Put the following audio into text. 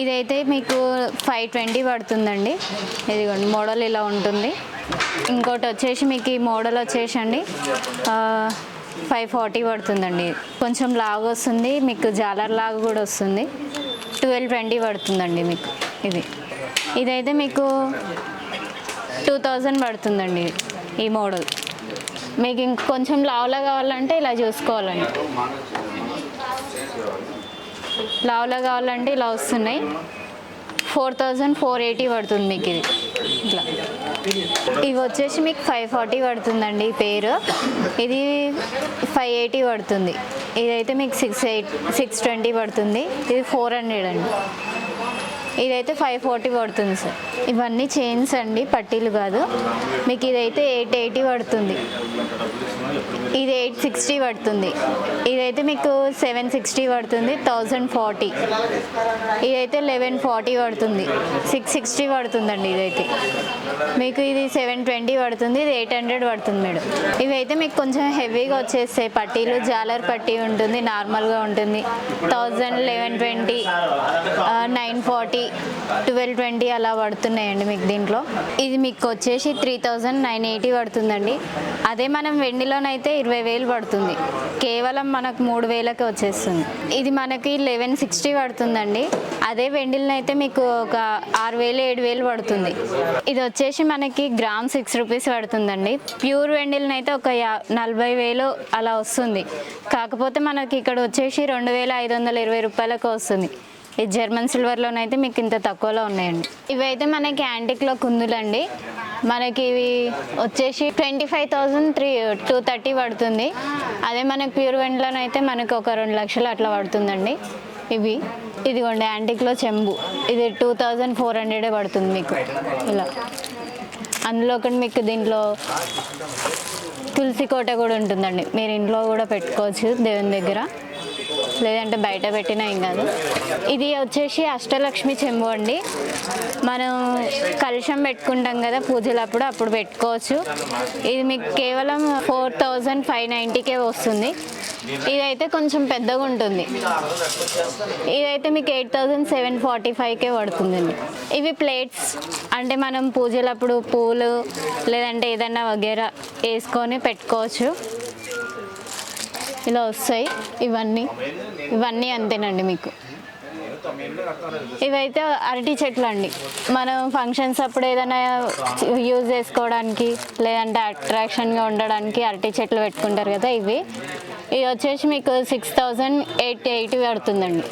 ఇదైతే మీకు five twenty పడుతుందండి. ఇదిగోండి మోడల్ ఇలా ఉంటుంది. ఇంకోటి వచ్చేసి మీకు ఈ మోడల్ వచ్చేసండి. ఫైవ్ ఫార్టీ పడుతుందండి. కొంచెం లాగ్ వస్తుంది మీకు జాలర్ లాగ్ కూడా వస్తుంది. ట్వెల్వ్ ట్వంటీ పడుతుందండి మీకు ఇది. ఇదైతే మీకు టూ థౌజండ్ పడుతుందండి ఈ మోడల్ మీకు ఇంకొంచెం లావులా కావాలంటే ఇలా చూసుకోవాలండి. లావులో కావాలంటే ఇలా వస్తున్నాయి. ఫోర్ థౌజండ్ ఫోర్ ఎయిటీ పడుతుంది మీకు ఇది. ఇట్లా. ఇవి వచ్చేసి మీకు ఫైవ్ ఫార్టీ పడుతుందండి ఈ పేరు. ఇది ఫైవ్ ఎయిటీ పడుతుంది. ఇదైతే మీకు సిక్స్ ఎయిట్ సిక్స్ ట్వంటీ పడుతుంది. ఇది ఫోర్ హండ్రెడ్ అండి. ఇదైతే ఫైవ్ ఫార్టీ పడుతుంది సార్. ఇవన్నీ చైన్స్ అండి పట్టీలు కాదు. మీకు ఇదైతే ఎయిట్ ఎయిటీ పడుతుంది. ఇది ఎయిట్ సిక్స్టీ పడుతుంది. ఇదైతే మీకు సెవెన్ సిక్స్టీ పడుతుంది థౌజండ్ ఫార్టీ ఇదైతే లెవెన్ ఫార్టీ పడుతుంది. సిక్స్ సిక్స్టీ పడుతుందండి ఇదైతే. మీకు ఇది సెవెన్ ట్వంటీ పడుతుంది ఇది ఎయిట్ హండ్రెడ్ పడుతుంది మేడం. ఇవైతే మీకు కొంచెం హెవీగా వచ్చేస్తాయి. పట్టీలు జాలర్ పట్టీ ఉంటుంది నార్మల్గా ఉంటుంది. Thousand eleven twenty nine forty twelve twenty అలా పడుతున్నాయండి మీకు దీంట్లో. ఇది మీకు వచ్చేసి త్రీ థౌజండ్ నైన్ ఎయిటీ పడుతుందండి. అదే మనం వెండిలోనైతే ఇరవై వేలు పడుతుంది. కేవలం మనకు మూడు వేలకి వచ్చేస్తుంది. ఇది మనకి లెవెన్ సిక్స్టీ పడుతుందండి. అదే వెండిలో అయితే మీకు ఒక ఆరు వేలు ఏడు వేలు పడుతుంది. ఇది వచ్చేసి మనకి గ్రామ్ సిక్స్ రూపీస్ పడుతుందండి. ప్యూర్ వెండిల్ని అయితే ఒక యా- నలభై వేలు అలా వస్తుంది. కాకపోతే మనకి ఇక్కడ వచ్చేసి రెండు వేల ఐదు వందల ఇరవై రూపాయలకు వస్తుంది. ఈ జర్మన్ సిల్వర్లోనైతే మీకు ఇంత తక్కువలో ఉన్నాయండి. ఇవైతే మనకి యాంటిక్లో కుందులండి. మనకి ఇవి వచ్చేసి twenty five thousand three two thirty పడుతుంది. అదే మనకి ప్యూర్ వెండిలోనైతే మనకి ఒక రెండు లక్షలు అట్లా పడుతుందండి. ఇవి ఇదిగోండి యాంటిక్లో చెంబు. ఇది టూ థౌజండ్ ఫోర్ హండ్రెడే పడుతుంది మీకు. ఇలా. అందులో ఒకటి మీకు దీంట్లో తులసి కోట కూడా ఉంటుందండి. మీరు ఇంట్లో కూడా పెట్టుకోవచ్చు దేవుని దగ్గర. లేదంటే బయట పెట్టినా ఏం కాదు. ఇది వచ్చేసి అష్టలక్ష్మి చెంబు అండి. మనం కలుషం పెట్టుకుంటాం కదా పూజలప్పుడు అప్పుడు పెట్టుకోవచ్చు. ఇది మీకు కేవలం ఫోర్ థౌజండ్ ఫైవ్ నైంటీకే వస్తుంది. ఇదైతే కొంచెం పెద్దగా ఉంటుంది. ఇదైతే మీకు ఎయిట్ థౌజండ్ సెవెన్ ఫార్టీ ఫైవ్కే పడుతుందండి. ఇవి ప్లేట్స్ అంటే మనం పూజలప్పుడు పూలు లేదంటే ఏదైనా వగేరా వేసుకొని పెట్టుకోవచ్చు. ఇలా వస్తాయి. ఇవన్నీ. ఇవన్నీ అంతేనండి మీకు. ఇవైతే అరటి చెట్లు అండి. మనం ఫంక్షన్స్ అప్పుడు ఏదైనా యూజ్ చేసుకోవడానికి లేదంటే అట్రాక్షన్గా ఉండడానికి అరటి చెట్లు పెట్టుకుంటారు కదా ఇవి. ఇవి వచ్చేసి మీకు సిక్స్ థౌజండ్ ఎయిట్ ఎయిటీ పడుతుందండి.